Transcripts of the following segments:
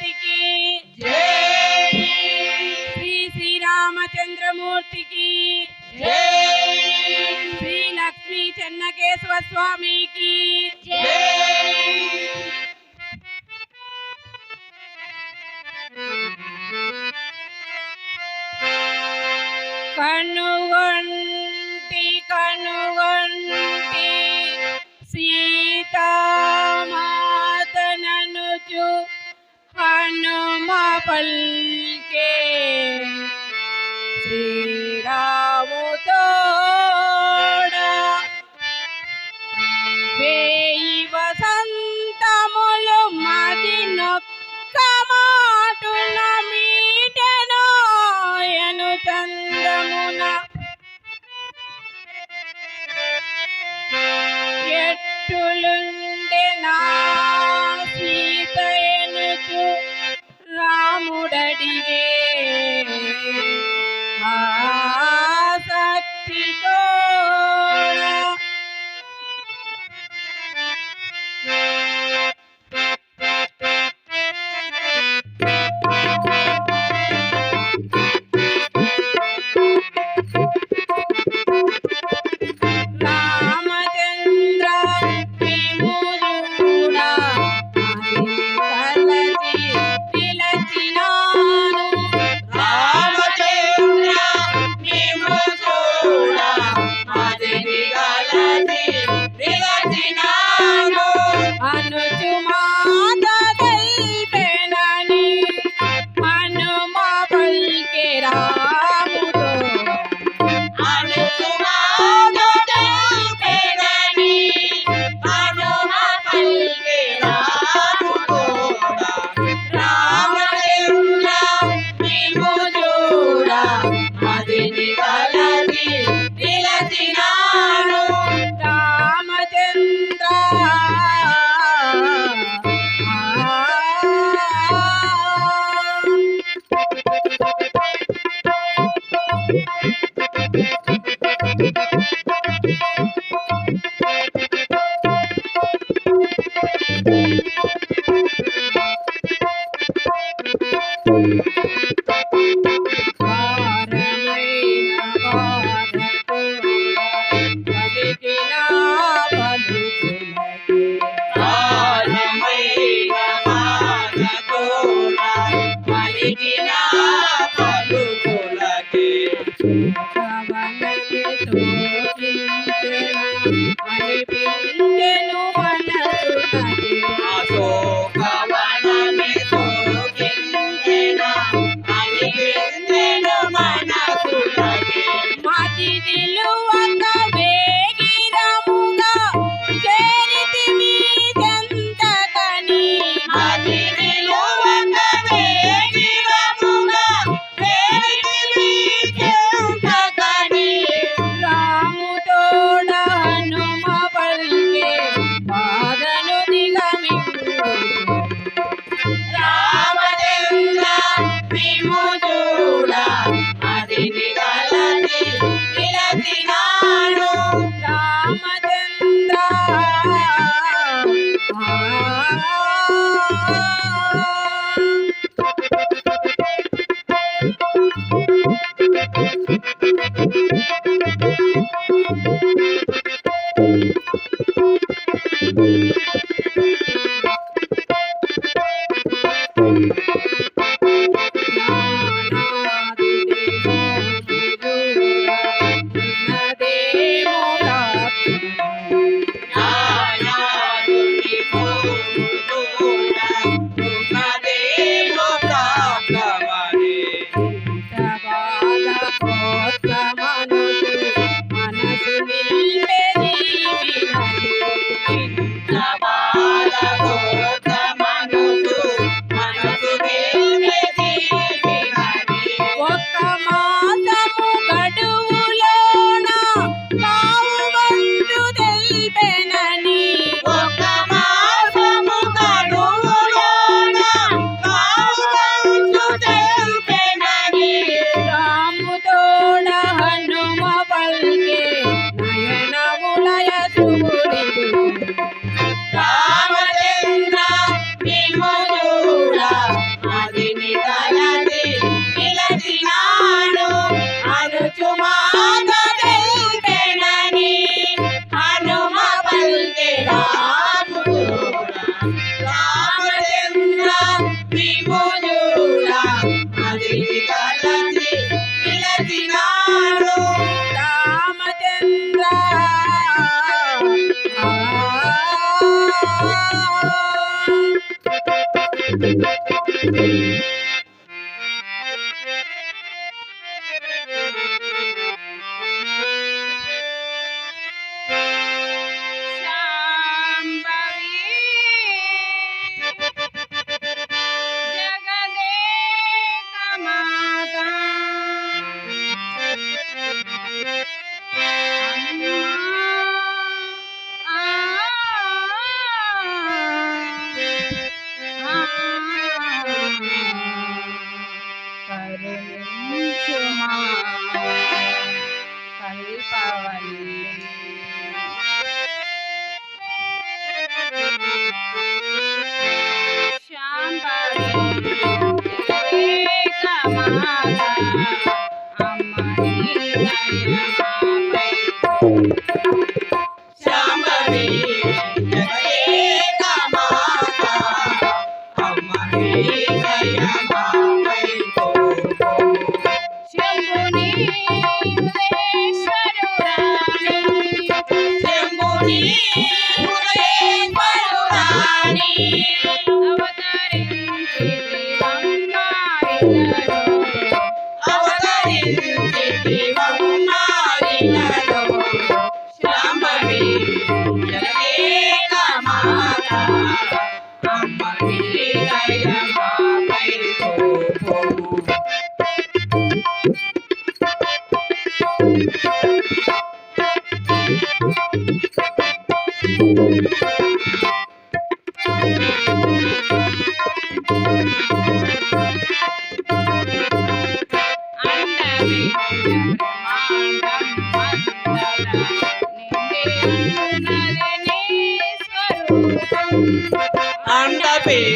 मूर्ति की। जय श्री श्री रामचंद्र मूर्ति की। जय श्री लक्ष्मी चन्नकेश्वर स्वामी की। जय कनुगण வல்ல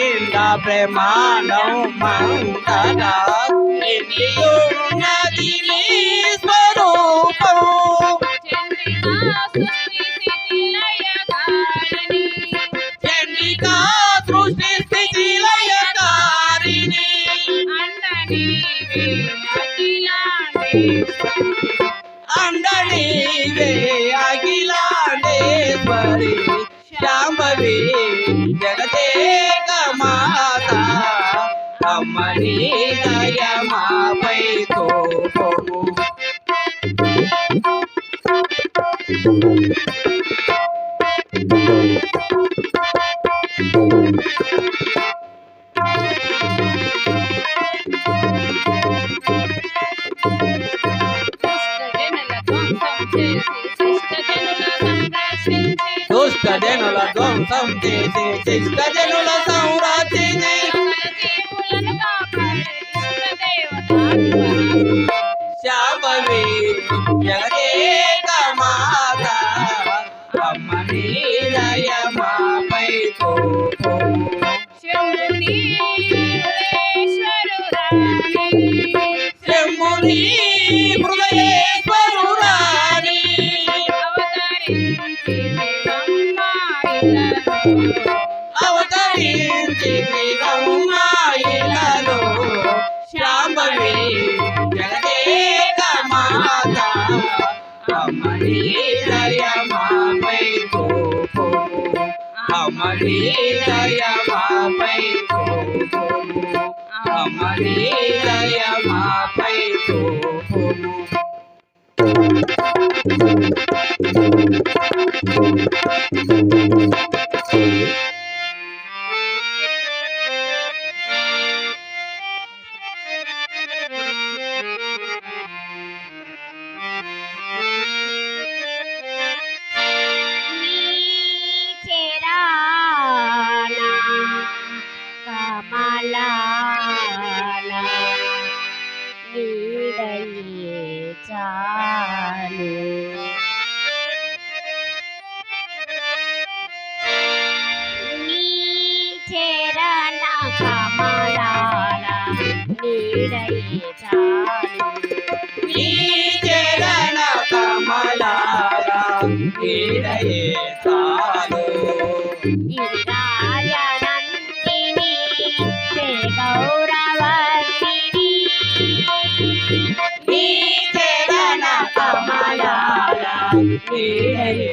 నింద ప్రమాణం మంగళ నిండియున్నది నీ స్వరూపం. చండికా సృష్టి స్థితి లయకారిణి అండనీవే అఖిలాండేశ్వరి శాంభవి అమ్మని దయమాపై తోపము దుష్ట జనుల ధ్వంసం చేసి శిష్ట శంభుని హృదయేశ్వరురాణి అవతరించి దివమ్మాయిలలో శాంభవి జగదేక మాత. దయమాపై కోపము అమ్మని దయమాపై కోపము అమ్మని దయమాపై కోపము చాలు నీడయే చాలు నీ చరణ కమలాల నీడయే చాలు గిరిరాజనందిని తే గౌరవర్ణిని నీ చరణ కమలాల నీడయే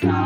time.